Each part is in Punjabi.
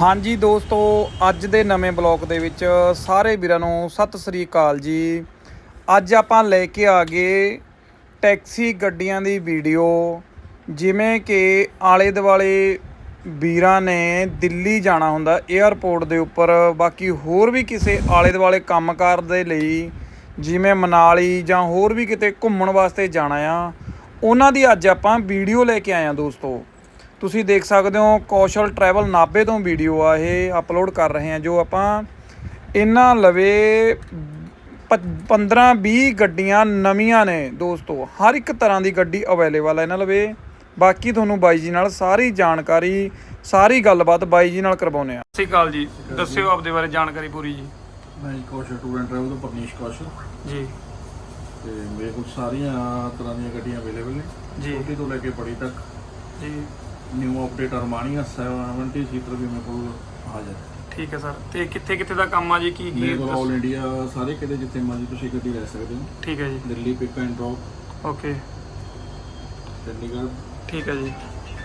ਹਾਂਜੀ ਦੋਸਤੋ, ਅੱਜ ਦੇ ਨਵੇਂ ਬਲੌਗ ਦੇ ਵਿੱਚ ਸਾਰੇ ਵੀਰਾਂ ਨੂੰ ਸਤਿ ਸ੍ਰੀ ਅਕਾਲ ਜੀ। ਅੱਜ ਆਪਾਂ ਲੈ ਕੇ ਆ ਗਏ ਟੈਕਸੀ ਗੱਡੀਆਂ ਦੀ ਵੀਡੀਓ, ਜਿਵੇਂ ਕਿ ਆਲੇ ਦੁਆਲੇ ਵੀਰਾਂ ਨੇ ਦਿੱਲੀ ਜਾਣਾ ਹੁੰਦਾ 에ਅਰਪੋਰਟ ਦੇ ਉੱਪਰ। ਬਾਕੀ ਹੋਰ ਵੀ ਕਿਸੇ ਆਲੇ ਦੁਆਲੇ ਕੰਮਕਾਰ ਦੇ ਲਈ, ਜਿਵੇਂ ਮਨਾਲੀ ਜਾਂ ਹੋਰ ਵੀ ਕਿਤੇ ਘੁੰਮਣ ਵਾਸਤੇ ਜਾਣਾ ਆ, ਉਹਨਾਂ ਦੀ ਅੱਜ ਆਪਾਂ ਵੀਡੀਓ ਲੈ ਕੇ ਆਏ ਆ ਦੋਸਤੋ। ਤੁਸੀਂ ਦੇਖ ਸਕਦੇ ਹੋ ਕੌਸ਼ਲ ਟਰੈਵਲ ਨਾਭੇ ਤੋਂ ਵੀਡੀਓ ਆ ਇਹ ਅਪਲੋਡ ਕਰ ਰਹੇ ਹਾਂ ਜੋ ਆਪਾਂ ਇਹਨਾਂ ਲਵੇ 15 20 ਗੱਡੀਆਂ ਨਵੀਆਂ ਨੇ ਦੋਸਤੋ ਹਰ ਇੱਕ ਤਰ੍ਹਾਂ ਦੀ ਗੱਡੀ ਅਵੇਲੇਬਲ ਹੈ ਇਹਨਾਂ ਲਵੇ। ਬਾਕੀ ਤੁਹਾਨੂੰ ਬਾਈ ਜੀ ਨਾਲ ਸਾਰੀ ਜਾਣਕਾਰੀ ਸਾਰੀ ਗੱਲਬਾਤ ਬਾਈ ਜੀ ਨਾਲ ਕਰਵਾਉਨੇ ਆ ਸਤਿ ਸ਼੍ਰੀ ਅਕਾਲ ਜੀ ਦੱਸਿਓ ਆਪਦੇ ਬਾਰੇ ਜਾਣਕਾਰੀ ਪੂਰੀ ਜੀ। ਮੈਂ ਜੀ ਕੌਸ਼ਲ ਟੂਰ ਐਂਡ ਟਰੈਵਲ ਤੋਂ ਪਰਨੀਸ਼ ਕੌਸ਼ਲ। ਜੀ। ਤੇ ਮੇਰੇ ਕੋਲ ਸਾਰੀਆਂ ਤਰ੍ਹਾਂ ਦੀਆਂ ਗੱਡੀਆਂ ਅਵੇਲੇਬਲ ਨੇ। ਜੀ। ਛੋਟੀ ਤੋਂ ਲੈ ਕੇ ਬੜੀ ਤੱਕ। ਜੀ। ਨਿਊ ਅਪਡੇਟ ਅਰਮਾਨੀਆ 70 ਸੀਟਰ ਵੀ ਮੇਰੇ ਕੋਲ ਹਾਜ਼ਰ ਹੈ ਠੀਕ ਹੈ ਸਰ ਤੇ ਕਿੱਥੇ ਕਿੱਥੇ ਦਾ ਕੰਮ ਆ ਜੀ? ਕੀ ਮੇਰੇ ਕੋਲ ਆਲ ਇੰਡੀਆ ਸਾਰੇ ਕਿਤੇ ਜਿੱਥੇ ਮਰਜ਼ੀ ਤੁਸੀਂ ਗੱਡੀ ਲੈ ਸਕਦੇ ਹੋ। ਠੀਕ ਹੈ ਜੀ। Delhi pick and drop okay. Chandigarh. ਠੀਕ ਹੈ ਜੀ।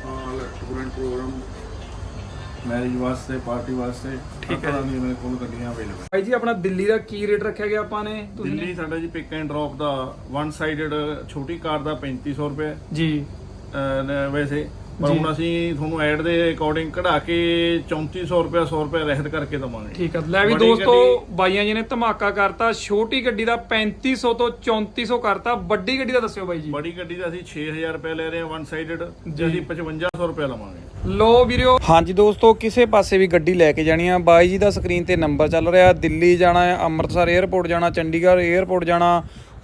All tour and program marriage ਵਾਸਤੇ ਪਾਰਟੀ ਵਾਸਤੇ ਠੀਕ ਹਰ ਹੈ ਤਰ੍ਹਾਂ ਦੀਆਂ ਮੇਰੇ ਕੋਲ ਗੱਡੀਆਂ ਅਵੇਲੇਬਲ ਭਾਈ ਜੀ ਆਪਣਾ ਦਿੱਲੀ ਦਾ ਕੀ ਰੇਟ ਰੱਖਿਆ ਗਿਆ ਆਪਾਂ ਨੇ ਤੁਸੀਂ ਦਿੱਲੀ ਸਾਡਾ ਜੀ ਪਿਕ ਐਂਡ ਡ੍ਰੌਪ ਦਾ ਵਨ ਸਾਈਡਡ ਛੋਟੀ ਕਾਰ ਦਾ 3500 ਰੁਪਏ। ਜੀ। ਅਹ ਨ- ਵੈਸੇ ਪਰ। ਹੁਣ ਅਸੀਂ ਤੁਹਾਨੂੰ ਐਡ ਦੇ ਅਕੋਰਡਿੰਗ ਕਢਾ ਕੇ 3400 ਰੁਪਏ 100 ਰੁਪਏ ਰਹਿਤ ਕਰਕੇ ਦਵਾਂਗੇ ਠੀਕ ਹੈ ਲੈ ਵੀ ਦੋਸਤੋ ਬਾਈਆਂ ਜੀ ਨੇ ਧਮਾਕਾ ਕਰਤਾ ਛੋਟੀ ਗੱਡੀ ਦਾ 3500 ਤੋਂ 3400 ਕਰਤਾ ਵੱਡੀ ਗੱਡੀ ਦਾ ਦੱਸਿਓ ਬਾਈ ਜੀ ਬੜੀ ਗੱਡੀ ਦਾ ਅਸੀਂ 6000 ਰੁਪਏ ਲੈ ਰਹੇ ਹਾਂ ਵਨ ਸਾਈਡਡ ਜੀ। ਅਸੀਂ 5500 ਰੁਪਏ ਲਵਾਂਗੇ ਲੋ ਵੀਰਿਓ ਹਾਂਜੀ ਦੋਸਤੋ ਕਿਸੇ ਪਾਸੇ ਵੀ ਗੱਡੀ ਲੈ ਕੇ ਜਾਣੀ ਆ ਬਾਈ ਜੀ ਦਾ ਸਕਰੀਨ ਤੇ ਨੰਬਰ ਚੱਲ ਰਿਹਾ ਦਿੱਲੀ ਜਾਣਾ ਹੈ ਅੰਮ੍ਰਿਤਸਰ 에ਅਰਪੋਰਟ ਜਾਣਾ ਚੰਡੀਗੜ੍ਹ 에ਅਰਪੋਰਟ ਜਾਣਾ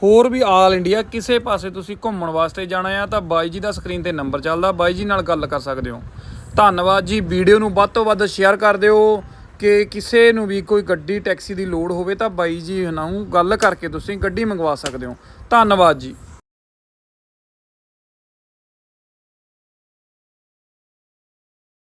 ਹੋਰ ਵੀ ਆਲ ਇੰਡੀਆ, ਕਿਸੇ ਪਾਸੇ ਤੁਸੀਂ ਘੁੰਮਣ ਵਾਸਤੇ ਜਾਣਾ ਆ, ਤਾਂ ਬਾਈ ਜੀ ਦਾ ਸਕਰੀਨ ਤੇ ਨੰਬਰ ਚੱਲਦਾ। ਬਾਈ ਜੀ ਨਾਲ ਗੱਲ ਕਰ ਸਕਦੇ ਹੋ। ਧੰਨਵਾਦ ਜੀ। ਵੀਡੀਓ ਨੂੰ ਵੱਧ ਤੋਂ ਵੱਧ ਸ਼ੇਅਰ ਕਰ ਦਿਓ। ਕਿ ਕਿਸੇ ਨੂੰ ਵੀ ਕੋਈ ਗੱਡੀ, ਟੈਕਸੀ ਦੀ ਲੋੜ ਹੋਵੇ, ਤਾਂ ਬਾਈ ਜੀ ਨਾਲ ਗੱਲ ਕਰਕੇ ਤੁਸੀਂ ਗੱਡੀ ਮੰਗਵਾ ਸਕਦੇ ਹੋ। ਧੰਨਵਾਦ ਜੀ।